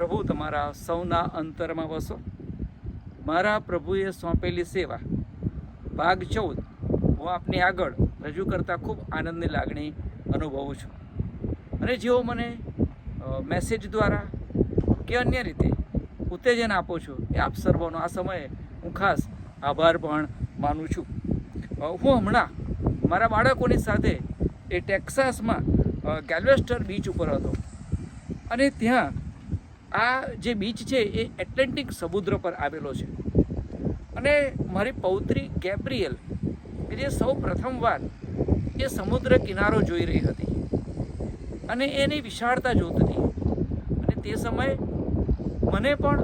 પ્રભુ, તમારા સૌના અંતરમાં વસો. મારા પ્રભુએ સોંપેલી સેવા. ભાગ ચૌદ. હું આપની આગળ રજૂ કરતાં ખૂબ આનંદની લાગણી અનુભવું છું. અને જેઓ મને મેસેજ દ્વારા કે અન્ય રીતે ઉત્તેજન આપો છો, એ આપ સર્વનો આ સમયે હું ખાસ આભાર પણ માનું છું. હું હમણાં મારા બાળકોની સાથે એ ટેક્સાસમાં ગેલ્વેસ્ટર બીચ ઉપર હતો. અને ત્યાં આ જે બીચ છે એ એટલાન્ટિક સમુદ્ર પર આવેલો છે. અને મારી પૌત્રી ગેબ્રિયલ કે જે સૌ પ્રથમવાર એ સમુદ્ર કિનારો જોઈ રહી હતી અને એની વિશાળતા જોતી અને તે સમયે મને પણ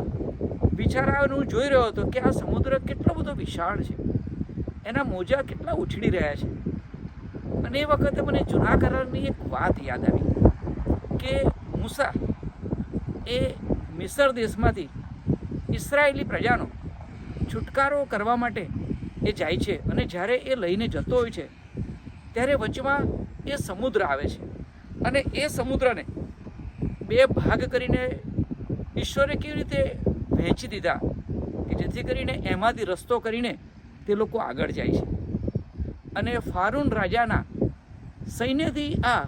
વિચાર આવ્યો હું જોઈ રહ્યો હતો કે આ સમુદ્ર કેટલો બધો વિશાળ છે. એના મોજા કેટલા ઉછળી રહ્યા છે. અને એ વખતે મને જૂના કરારની એક વાત યાદ આવી કે મૂસા એ મિસર દેશમાંથી ઇસરાયેલી પ્રજાનો છુટકારો કરવા માટે એ જાય છે અને જ્યારે એ લઈને જતો હોય છે, ત્યારે વચમાં એ સમુદ્ર આવે છે. અને એ સમુદ્રને બે ભાગ કરીને ઈશ્વરે કેવી રીતે વહેંચી દીધા કે જેથી કરીને એમાંથી રસ્તો કરીને તે લોકો આગળ જાય છે. અને ફારૂન રાજાના સૈન્યથી આ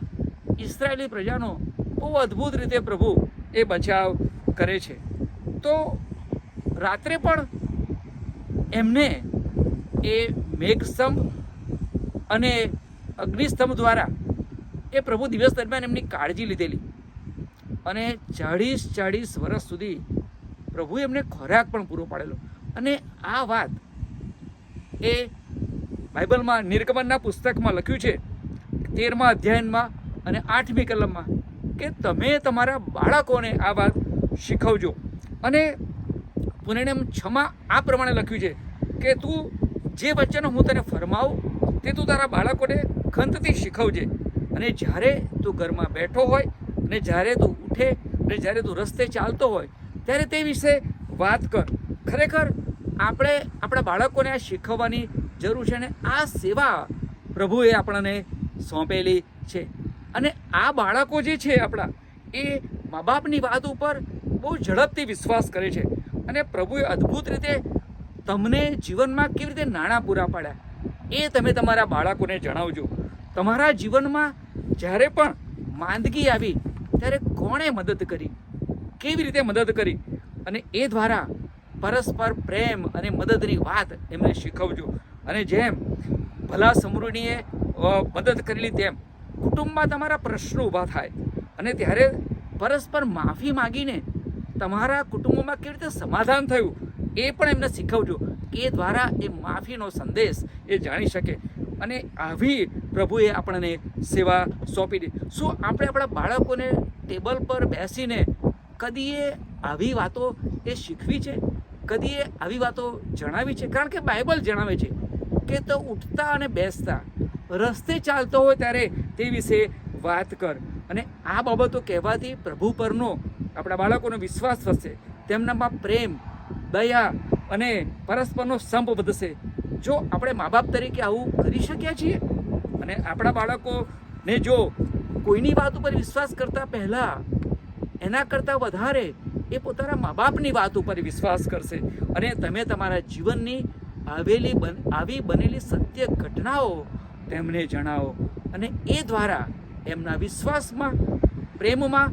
ઇસરાયેલી પ્રજાનો બહુ અદ્ભુત રીતે પ્રભુ એ બચાવ કરે છે. તો રાત્રે પણ એમને એ મેઘસ્તંભ અને અગ્નિસ્તંભ દ્વારા એ પ્રભુ દિવસ દરમિયાન એમની કાળજી લીધેલી. અને ચાળીસ ચાળીસ વર્ષ સુધી પ્રભુએ એમને ખોરાક પણ પૂરો પાડેલો. અને આ વાત એ બાઇબલમાં નિર્ગમનના પુસ્તકમાં લખ્યું છે. તેરમા અધ્યાયનમાં અને આઠમી કલમમાં. કે તમે તમારા બાળકોને આ વાત શીખવજો. અને પુનેમ છમાં આ પ્રમાણે લખ્યું છે કે તું જે વચનો હું તને ફરમાવું, તે તું તારા બાળકોને ખંતથી શીખવજે. અને જ્યારે તું ઘરમાં બેઠો હોય, અને જ્યારે તું ઉઠે, અને જ્યારે તું રસ્તે ચાલતો હોય, ત્યારે તે વિશે વાત કર. ખરેખર આપણે આપણા બાળકોને આ શીખવવાની જરૂર છે અને આ સેવા પ્રભુએ આપણને સોંપેલી છે. અને આ બાળકો જે છે આપણા, એ મા બાપની વાત ઉપર બહુ ઝડપથી વિશ્વાસ કરે છે. અને પ્રભુએ અદ્ભુત રીતે તમને જીવનમાં કેવી રીતે નાણાં પૂરા પાડ્યા, એ તમે તમારા બાળકોને જણાવજો. તમારા જીવનમાં જ્યારે પણ માંદગી આવી, ત્યારે કોણે મદદ કરી? કેવી રીતે મદદ કરી? અને એ દ્વારા પરસ્પર પ્રેમ અને મદદની વાત એમને શીખવજો. અને જેમ ભલા સમૃદ્ધિએ મદદ કરેલી તેમ કુટુંબમાં તમારા પ્રશ્નો ઊભા થાય અને ત્યારે પરસ્પર માફી માગીને તમારા કુટુંબમાં કેવી રીતે સમાધાન થયું એ પણ એમને શીખવજો. એ દ્વારા એ માફીનો સંદેશ એ જાણી શકે. અને આવી પ્રભુએ આપણને સેવા સોંપી દીધી શું આપણે આપણા બાળકોને ટેબલ પર બેસીને કદીએ આવી વાતો એ શીખવી છે? કદી એ આવી વાતો જણાવી છે? કારણ કે બાઇબલ જણાવે છે કે તો ઉઠતા અને બેસતા રસ્તે ચાલતો હોય ત્યારે તે વિશે વાત કર. અને આ બાબતો કહેવાથી પ્રભુ પરનો આપણા બાળકોનો વિશ્વાસ વધશે, તેમનામાં પ્રેમ, દયા અને પરસ્પરનો સંપ વધશે. જો આપણે મા બાપ તરીકે આવું કરી શક્યા છીએ? અને આપણા બાળકોને જો કોઈની વાત ઉપર વિશ્વાસ કરતા પહેલાં એના કરતાં વધારે એ પોતાના મા બાપની વાત ઉપર વિશ્વાસ કરશે. અને તમે તમારા જીવનની આવેલી બન, આવી બનેલી સત્ય ઘટનાઓ તેમને જણાવો. અને એ દ્વારા એમના વિશ્વાસમાં, પ્રેમમાં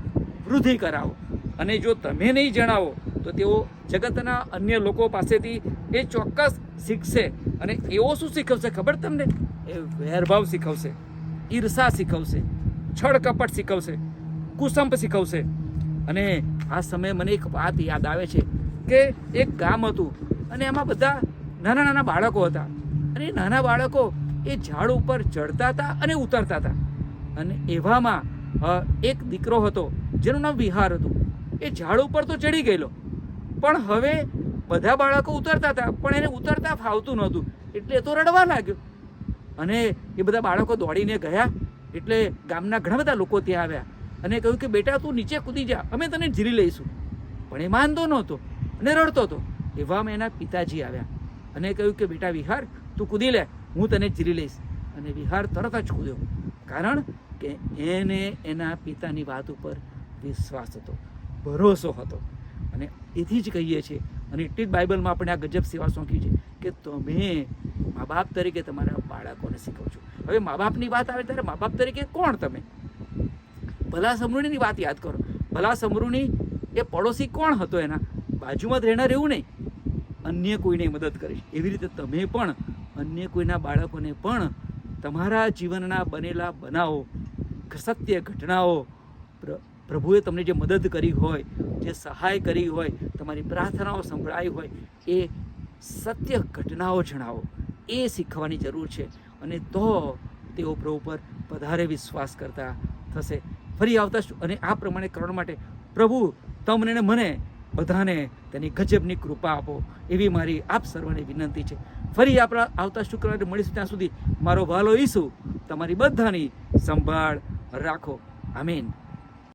વૃદ્ધિ કરાવો. અને જો તમે નહીં જણાવો, તો તેઓ જગતના અન્ય લોકો પાસેથી એ ચોક્કસ શીખશે. અને એવો શું શીખવશે ખબર તમને? એ વેરભાવ શીખવશે, ઈર્ષા શીખવશે, છળ કપટ શીખવશે, કુસંપ શીખવશે. અને આ સમયે મને એક વાત યાદ આવે છે કે એક ગામ હતું અને એમાં બધા નાના નાના બાળકો હતા. અને એ નાના બાળકો એ ઝાડ ઉપર ચડતા હતા અને ઉતરતા હતા. અને એવામાં એક દીકરો હતો, જેનું નામ વિહાર હતું. એ ઝાડ ઉપર તો ચડી ગયેલો. પણ હવે બધા બાળકો ઉતરતા હતા, પણ એને ઉતરતા ફાવતું નહોતું. એટલે તો રડવા લાગ્યો. અને એ બધા બાળકો દોડીને ગયા. એટલે ગામના ઘણા બધા લોકો ત્યાં આવ્યા. અને કહ્યું કે, બેટા, તું નીચે કૂદી જા. અમે તને ઝીરી લઈશું. પણ એ માનતો નહોતો અને રડતો હતો. એવામાં એના પિતાજી આવ્યા. અને કહ્યું કે, બેટા વિહાર, તું કૂદી લે. હું તને ચીરી લઈશ અને વિહાર તરત જ કૂદ્યો કારણ કે એને એના પિતાની વાત ઉપર વિશ્વાસ હતો, ભરોસો હતો. અને એથી જ કહીએ છીએ, અને એટલી જ બાઇબલમાં આપણે આ ગજબ સેવા સોંપી છે કે તમે મા બાપ તરીકે તમારા બાળકોને શીખવજો હવે મા બાપની વાત આવે ત્યારે મા બાપ તરીકે કોણ તમે? ભલા સમૃણીની વાત યાદ કરો. ભલા સમૃણી એ પડોશી કોણ હતો એના? બાજુમાં જ રહેનાર એવું નહીં. અન્ય કોઈને મદદ કરીશ. એવી રીતે તમે પણ અન્ય કોઈના બાળકોને પણ તમારા જીવનના બનેલા બનાવો, સત્ય ઘટનાઓ પ્ર- પ્રભુએ તમને જે મદદ કરી હોય, જે સહાય કરી હોય, તમારી પ્રાર્થનાઓ સંભળાઈ હોય, એ સત્ય ઘટનાઓ જણાવો. એ શીખવાની જરૂર છે અને તો તેઓ પ્રભુ પર વધારે વિશ્વાસ કરતા થશે. ફરી આવતા અને આ પ્રમાણે કરવા માટે પ્રભુ તમને મને બધાને તેની ગજબની કૃપા આપો. એવી મારી આપ સર્વને વિનંતી છે. ફરી આપણા આવતા શુક્રવારે મળીશું ત્યાં સુધી. મારો ભાલો ઈસુ, તમારી બધાની સંભાળ રાખો. આમીન.